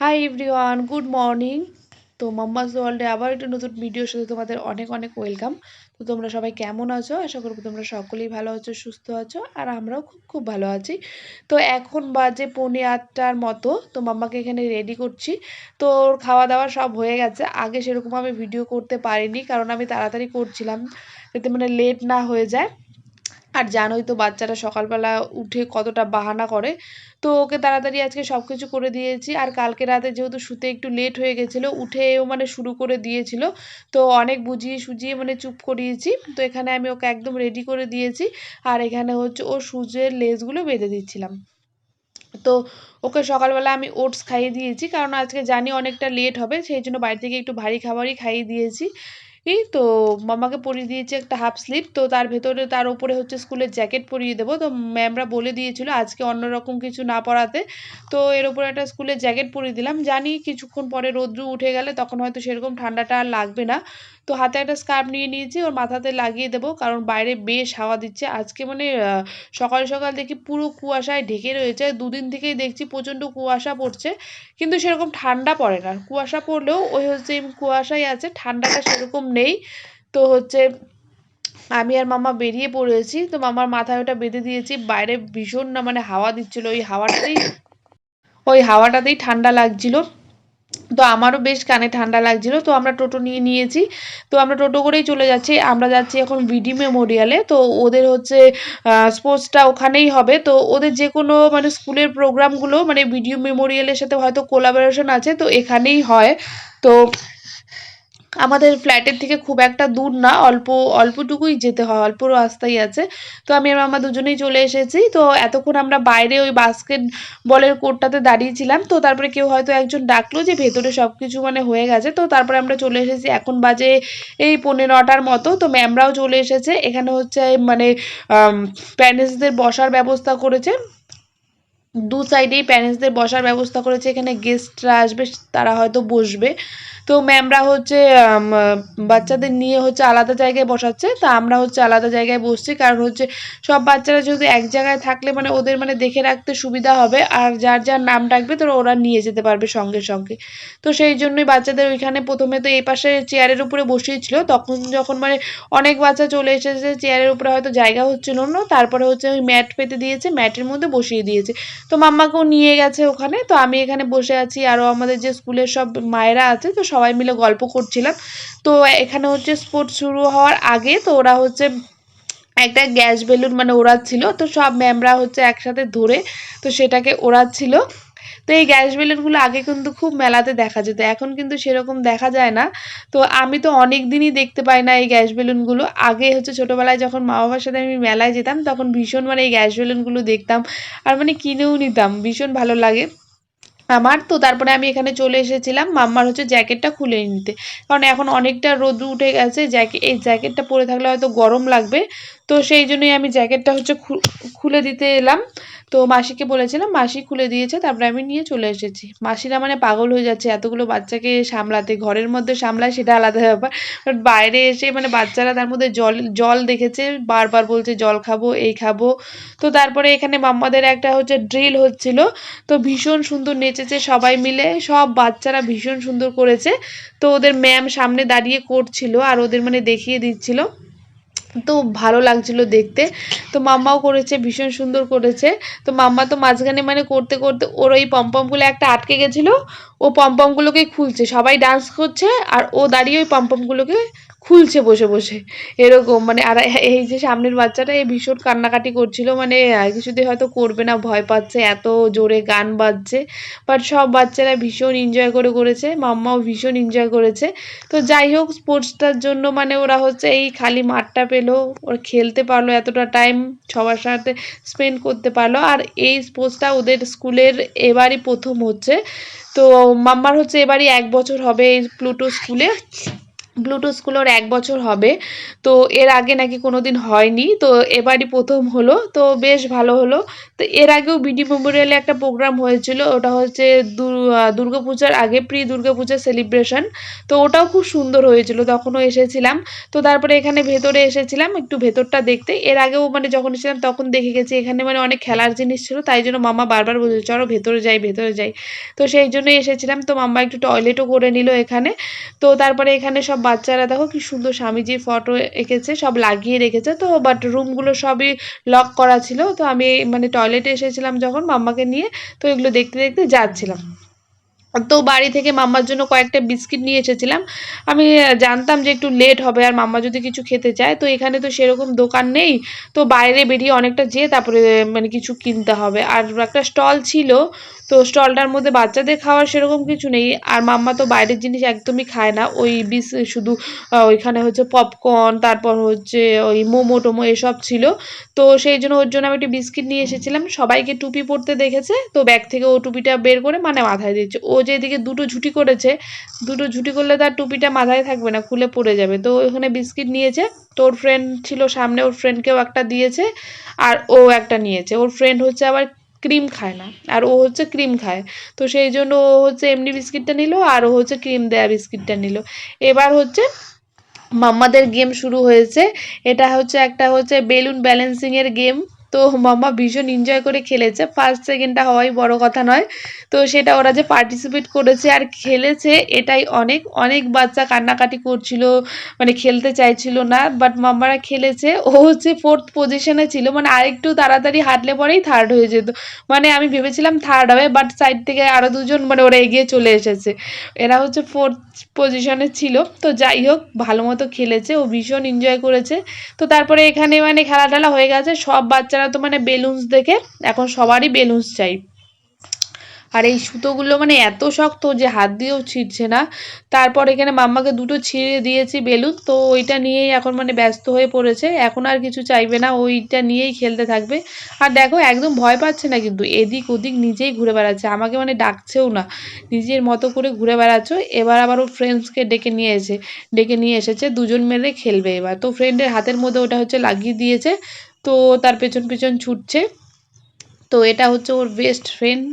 High everyone good morning তো mamma's ওয়ার্ল্ডে আবার একটা নতুন ভিডিওর সাথে তোমাদের অনেক অনেক ওয়েলকাম তো তোমরা সবাই কেমন আছো? আশা করব তোমরা সকলেই ভালো আছো, সুস্থ আছো, আর আমরাও খুব খুব ভালো আছি। তো এখন বাজে পৌনে আটটার মতো। তো মাম্মাকে এখানে রেডি করছি। তো ওর খাওয়া দাওয়া সব হয়ে গেছে। আগে সেরকম আমি ভিডিও করতে পারিনি, কারণ আমি তাড়াতাড়ি করছিলাম, যাতে মানে লেট না হয়ে যায়। আর জানোই তো বাচ্চারা সকালবেলা উঠে কতটা বাহানা করে। তো ওকে তাড়াতাড়ি আজকে সব কিছু করে দিয়েছি। আর কালকে রাতে যেহেতু শুতে একটু লেট হয়ে গেছিল, উঠেও মানে শুরু করে দিয়েছিল। তো অনেক বুঝিয়ে সুজিয়ে মানে চুপ করিয়েছি। তো এখানে আমি ওকে একদম রেডি করে দিয়েছি। আর এখানে হচ্ছে ও সুজের লেসগুলো বেঁধে দিচ্ছিলাম। তো ওকে সকালবেলা আমি ওটস খাইয়ে দিয়েছি। কারণ আজকে জানি অনেকটা লেট হবে, সেই জন্য বাড়ি থেকে একটু ভারী খাবারই খাইয়ে দিয়েছি। এই তো মামাকে পরিয়ে দিয়েছি একটা হাফ স্লিপ তো তার ভেতরে তার উপরে হচ্ছে স্কুলের জ্যাকেট পরিয়ে দেবো। তো ম্যামরা বলে দিয়েছিল আজকে অন্যরকম কিছু না পড়াতে তো এর উপরে একটা স্কুলের জ্যাকেট পরিয়ে দিলাম। জানি কিছুক্ষণ পরে রোদ্রু উঠে গেলে তখন হয়তো সেরকম ঠান্ডাটা আর লাগবে না। তো হাতে একটা স্কার্ফ নিয়ে নিয়েছি, ওর মাথাতে লাগিয়ে দেবো, কারণ বাইরে বেশ হাওয়া দিচ্ছে। আজকে মানে সকাল সকাল দেখি পুরো কুয়াশায় ঢেকে রয়েছে। দুদিন থেকেই দেখছি প্রচণ্ড কুয়াশা পড়ছে, কিন্তু সেরকম ঠান্ডা পড়ে না। কুয়াশা পড়লেও ওই হচ্ছে কুয়াশাই আছে, ঠান্ডাটা সেরকম নেই। তো হচ্ছে আমি আর মামা বেরিয়ে পড়েছি। তো মামার মাথায় ওটা বেঁধে দিয়েছি। বাইরে ভীষণ না মানে হাওয়া দিচ্ছিল। ওই হাওয়াটাতেই ওই হাওয়াটাতেই ঠান্ডা লাগছিল। তো আমারও বেশ কানে ঠান্ডা লাগছিল। তো আমরা টোটো নিয়ে নিয়েছি। তো আমরা টোটো করেই চলে যাচ্ছি। আমরা যাচ্ছি এখন বিডি মেমোরিয়ালে তো ওদের হচ্ছে স্পোর্টসটা ওখানেই হবে। তো ওদের যে কোনো মানে স্কুলের প্রোগ্রামগুলো মানে ভিডিও মেমোরিয়ালের সাথে হয়তো কোলাবোরেশন আছে। তো এখানেই হয়। তো আমাদের ফ্ল্যাটের থেকে খুব একটা দূর না, অল্প, অল্পটুকুই যেতে হয়, অল্প রাস্তাই আছে। তো আমি আর মামা দুজনেই চলে এসেছি। তো এতক্ষণ আমরা বাইরে ওই বাস্কেট বলের কোর্টটাতে দাঁড়িয়েছিলাম। তো তারপরে কেউ হয়তো একজন ডাকলো যে, ভেতরে সব কিছু মানে হয়ে গেছে। তো তারপরে আমরা চলে এসেছি। এখন বাজে এই পনেরো নটার মতো। তো ম্যামরাও চলে এসেছে। এখানে হচ্ছে মানে প্যারেন্টসদের বসার ব্যবস্থা করেছে। দু সাইডেই প্যারেন্টসদের বসার ব্যবস্থা করেছে, এখানে গেস্টরা আসবে, তারা হয়তো বসবে। তো ম্যামরা হচ্ছে বাচ্চাদের নিয়ে হচ্ছে আলাদা জায়গায় বসাচ্ছে, তা আমরা হচ্ছে আলাদা জায়গায় বসছি, কারণ হচ্ছে সব বাচ্চারা যদি এক জায়গায় থাকলে মানে ওদের মানে দেখে রাখতে সুবিধা হবে, আর যার যার নাম ডাকবে, তো ওরা নিয়ে যেতে পারবে সঙ্গে সঙ্গে। তো সেই জন্যই বাচ্চাদের ওইখানে প্রথমে তো এই পাশে চেয়ারের উপরে বসিয়েছিল তখন যখন মানে অনেক বাচ্চা চলে এসেছে চেয়ারের উপরে হয়তো জায়গা হচ্ছিল না, তারপরে হচ্ছে ওই ম্যাট পেতে দিয়েছে ম্যাটের মধ্যে বসিয়ে দিয়েছে। তো মাম্মাকেও নিয়ে গেছে ওখানে। তো আমি এখানে বসে আছি আরও আমাদের যে স্কুলের সব মায়েরা আছে, তো সবাই মিলে গল্প করছিলাম। তো এখানে হচ্ছে স্পোর্টস শুরু হওয়ার আগে তো ওরা হচ্ছে একটা গ্যাস বেলুন মানে ওড়াচ্ছিল তো সব ম্যামরা হচ্ছে একসাথে ধরে তো সেটাকে ওড়াচ্ছিল তো এই গ্যাস বেলুনগুলো আগে কিন্তু খুব মেলাতে দেখা যেত, এখন কিন্তু সেরকম দেখা যায় না। তো আমি তো অনেক দিনই দেখতে পাই না এই গ্যাস বেলুনগুলো। আগে হচ্ছে ছোটোবেলায় যখন মা বাবার সাথে আমি মেলায় যেতাম, তখন ভীষণ মানে এই গ্যাস বেলুনগুলো দেখতাম আর মানে কিনেও নিতাম, ভীষণ ভালো লাগে। আমার তো তারপরে আমি এখানে চলে এসেছিলাম মাম্মার হচ্ছে জ্যাকেটটা খুলে নিতে। কারণ এখন অনেকটা রোদ উঠে গেছে জ্যাকেট এই জ্যাকেটটা পরে থাকলে হয়তো গরম লাগবে। তো সেই জন্যই আমি জ্যাকেটটা হচ্ছে খুলে দিতে এলাম। তো মাসিকে বলেছিলাম, মাসি খুলে দিয়েছে, তারপরে আমি নিয়ে চলে এসেছি। মাসিরা মানে পাগল হয়ে যাচ্ছে, এতগুলো বাচ্চাকে সামলাতে, ঘরের মধ্যে সামলায় সেটা আলাদা ব্যাপার। বাট বাইরে এসে মানে বাচ্চারা তার মধ্যে জল জল দেখেছে, বারবার বলছে, জল খাব, এই খাব। তো তারপরে এখানে মাম্মাদের একটা হচ্ছে ড্রিল হচ্ছিল, তো ভীষণ সুন্দর নেচেছে সবাই মিলে, সব বাচ্চারা ভীষণ সুন্দর করেছে। তো ওদের ম্যাম সামনে দাঁড়িয়ে করছিল, আর ওদের মানে দেখিয়ে দিচ্ছিল। তো ভালো লাগছিল দেখতে। তো মাম্মাও করেছে, ভীষণ সুন্দর করেছে। তো মাম্মা তো মাঝখানে মানে করতে করতে ওর ওই পম্পমগুলো একটা আটকে গেছিল। ও পম্পমগুলোকে খুলছে, সবাই ডান্স করছে আর ও দাঁড়িয়ে ওই পম্পমগুলোকে খুলছে বসে বসে। এরকম মানে আর এই যে সামনের বাচ্চাটা এই ভীষণ কান্নাকাটি করছিল মানে কিছুতে হয়তো করবে না, ভয় পাচ্ছে, এত জোরে গান বাজছে। বাট সব বাচ্চারা ভীষণ এনজয় করে করেছে, মাম্মাও ভীষণ এনজয় করেছে। তো যাই হোক স্পোর্টসটার জন্য মানে ওরা হচ্ছে এই খালি মাঠটা পেল, ওরা খেলতে পারল, এতটা টাইম সবার সাথে স্পেন্ড করতে পারল। আর এই স্পোর্টসটা ওদের স্কুলের এবারই প্রথম হচ্ছে। তো মাম্মার হচ্ছে এবারই এক বছর হবে এই প্লুটো স্কুলে। ব্লুটুথগুলোর এক বছর হবে। তো এর আগে নাকি কোনো দিন হয়নি। তো এবারই প্রথম হলো। তো বেশ ভালো হলো। তো এর আগেও বিডি মেমোরিয়ালে একটা প্রোগ্রাম হয়েছিল। ওটা হচ্ছে দুর্গা পূজার আগে প্রি দুর্গা পূজার সেলিব্রেশন। তো ওটাও খুব সুন্দর হয়েছিল। তখনও এসেছিলাম। তো তারপরে এখানে ভেতরে এসেছিলাম একটু ভেতরটা দেখতে। এর আগেও মানে যখন এসেছিলাম তখন দেখে গেছি এখানে মানে অনেক খেলার জিনিস ছিল। তাই জন্য মামা বারবার বলছে চলো ভেতরে যাই ভেতরে যাই। তো সেই জন্যই এসেছিলাম। তো মামা একটু টয়লেটও করে নিল এখানে। তো তারপরে এখানে সব বাচ্চারা দেখো কি সুন্দর স্বামীজির ফটো এঁকেছে, সব লাগিয়ে রেখেছে তো বাট রুমগুলো সবই লক করা ছিল। তো আমি মানে টয়লেটে এসেছিলাম যখন মাম্মাকে নিয়ে, তো এগুলো দেখতে দেখতে যাচ্ছিলাম। তো বাড়ি থেকে মাম্মার জন্য কয়েকটা বিস্কিট নিয়ে এসেছিলাম। আমি জানতাম যে একটু লেট হবে আর মাম্মা যদি কিছু খেতে চায়, তো এখানে তো সেরকম দোকান নেই। তো বাইরে বেরিয়ে অনেকটা যেয়ে তারপরে মানে কিছু কিনতে হবে। আর একটা স্টল ছিল, তো স্টলটার মধ্যে বাচ্চাদের খাওয়ার সেরকম কিছু নেই। আর মাম্মা তো বাইরের জিনিস একদমই খায় না। ওই বিস, শুধু ওইখানে হচ্ছে পপকর্ন তারপর হচ্ছে ওই মোমো টোমো এসব ছিল। তো সেই জন্য ওর জন্য আমি একটু বিস্কিট নিয়ে এসেছিলাম। সবাইকে টুপি পরতে দেখেছে, তো ব্যাগ থেকে ও টুপিটা বের করে মানে মাথায় দিচ্ছে ও যেদিকে দুটো ঝুটি করেছে, দুটো ঝুটি করলে তার টুপিটা মাথায় থাকবে না, খুলে পড়ে যাবে। তো ওখানে বিস্কিট নিয়েছে, তোর ফ্রেন্ড ছিল সামনে, ওর ফ্রেন্ডকেও একটা দিয়েছে, আর ও একটা নিয়েছে। ওর ফ্রেন্ড হচ্ছে আবার ক্রিম খায় না, আর ও হচ্ছে ক্রিম খায়। তো সেই জন্য ও হচ্ছে এমনি বিস্কিটটা নিল, আর ও হচ্ছে ক্রিম দেয়া বিস্কিটটা নিল। এবার হচ্ছে মাম্মাদের গেম শুরু হয়েছে। এটা হচ্ছে একটা হচ্ছে বেলুন ব্যালেন্সিংয়ের গেম তো মাম্মা ভীষণ এনজয় করে খেলেছে। ফার্স্ট সেকেন্ডটা হওয়াই বড় কথা নয়। তো সেটা ওরা যে পার্টিসিপেট করেছে আর খেলেছে, এটাই অনেক অনেক বাচ্চা কান্নাকাটি করছিল মানে খেলতে চাইছিল না বাট মাম্মারা খেলেছে। ও হচ্ছে ফোর্থ পজিশনে ছিল মানে আরেকটু তাড়াতাড়ি হাঁটলে পরেই থার্ড হয়ে যেত। মানে আমি ভেবেছিলাম থার্ড হবে বাট সাইড থেকে আরও দুজন মানে ওরা এগিয়ে চলে এসেছে। এরা হচ্ছে ফোর্থ পজিশনে ছিল। তো যাই হোক, ভালো মতো খেলেছে। ও ভীষণ এনজয় করেছে। তো তারপরে এখানে মানে খেলা টেলা হয়ে গেছে। সব বাচ্চারা তো মানে বেলুনস দেখে, এখন সবারই বেলুনস চাই। আর এই সুতোগুলো মানে এত শক্ত যে হাত দিয়েও ছিঁড়ছে না। তারপর এখানে মাম্মাকে দুটো ছিঁড়ে দিয়েছি বেলুন তো ওইটা নিয়েই এখন মানে ব্যস্ত হয়ে পড়েছে। এখন আর কিছু চাইবে না, ওইটা নিয়েই খেলতে থাকবে। আর দেখো, একদম ভয় পাচ্ছে না কিন্তু, এদিক ওদিক নিজেই ঘুরে বেড়াচ্ছে। আমাকে মানে ডাকছেও না, নিজের মতো করে ঘুরে বেড়াচ্ছ। এবার আবার ও ফ্রেন্ডসকে ডেকে নিয়ে এসে, ডেকে নিয়ে এসেছে, দুজন মিলে খেলবে এবার। তো ফ্রেন্ডের হাতের মধ্যে ওটা হচ্ছে লাগিয়ে দিয়েছে। তো তার পেছন পেছন ছুটছে। তো এটা হচ্ছে ওর বেস্ট ফ্রেন্ড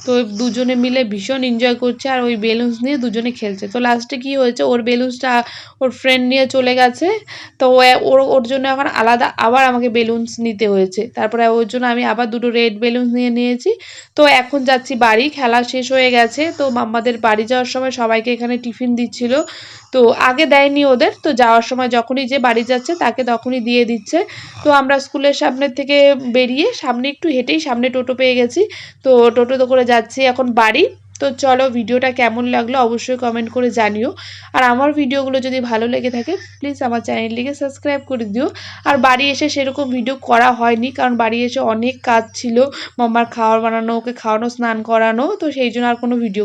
তো দুজনে মিলে ভীষণ এনজয় করছে আর ওই বেলুনস নিয়ে দুজনে খেলছে। তো লাস্টে কি হয়েছে? ওর বেলুনসটা ওর ফ্রেন্ড নিয়ে চলে গেছে। তো ওর ওর জন্য এখন আলাদা আবার আমাকে বেলুনস নিতে হয়েছে। তারপরে ওর জন্য আমি আবার দুটো রেড বেলুনস নিয়ে নিয়েছি। তো এখন যাচ্ছি বাড়ি, খেলা শেষ হয়ে গেছে। তো মাম্মাদের বাড়ি যাওয়ার সময় সবাইকে এখানে টিফিন দিচ্ছিল। তো আগে দেয়নি ওদের। তো যাওয়ার সময় যখনই যে বাড়ি যাচ্ছে তাকে তখনই দিয়ে দিচ্ছে। তো আমরা স্কুলের সামনের থেকে বেরিয়ে সামনে একটু হেঁটেই সামনে টোটো পেয়ে গেছি। তো টোটোতে করে যাচ্ছি এখন বাড়ি। তো চলো ভিডিওটা কেমন লাগল অবশ্যই কমেন্ট করে জানিও। আর আমার ভিডিওগুলো যদি ভালো লেগে থাকে প্লিজ আমার চ্যানেলটিকে সাবস্ক্রাইব করে দিও। আর বাড়ি এসে সেরকম ভিডিও করা হয়নি, কারণ বাড়ি এসে অনেক কাজ ছিল। মামার খাওয়ার বানানো, ওকে খাওয়ানো, স্নান করানো, তো সেই জন্য আর কোনো ভিডিও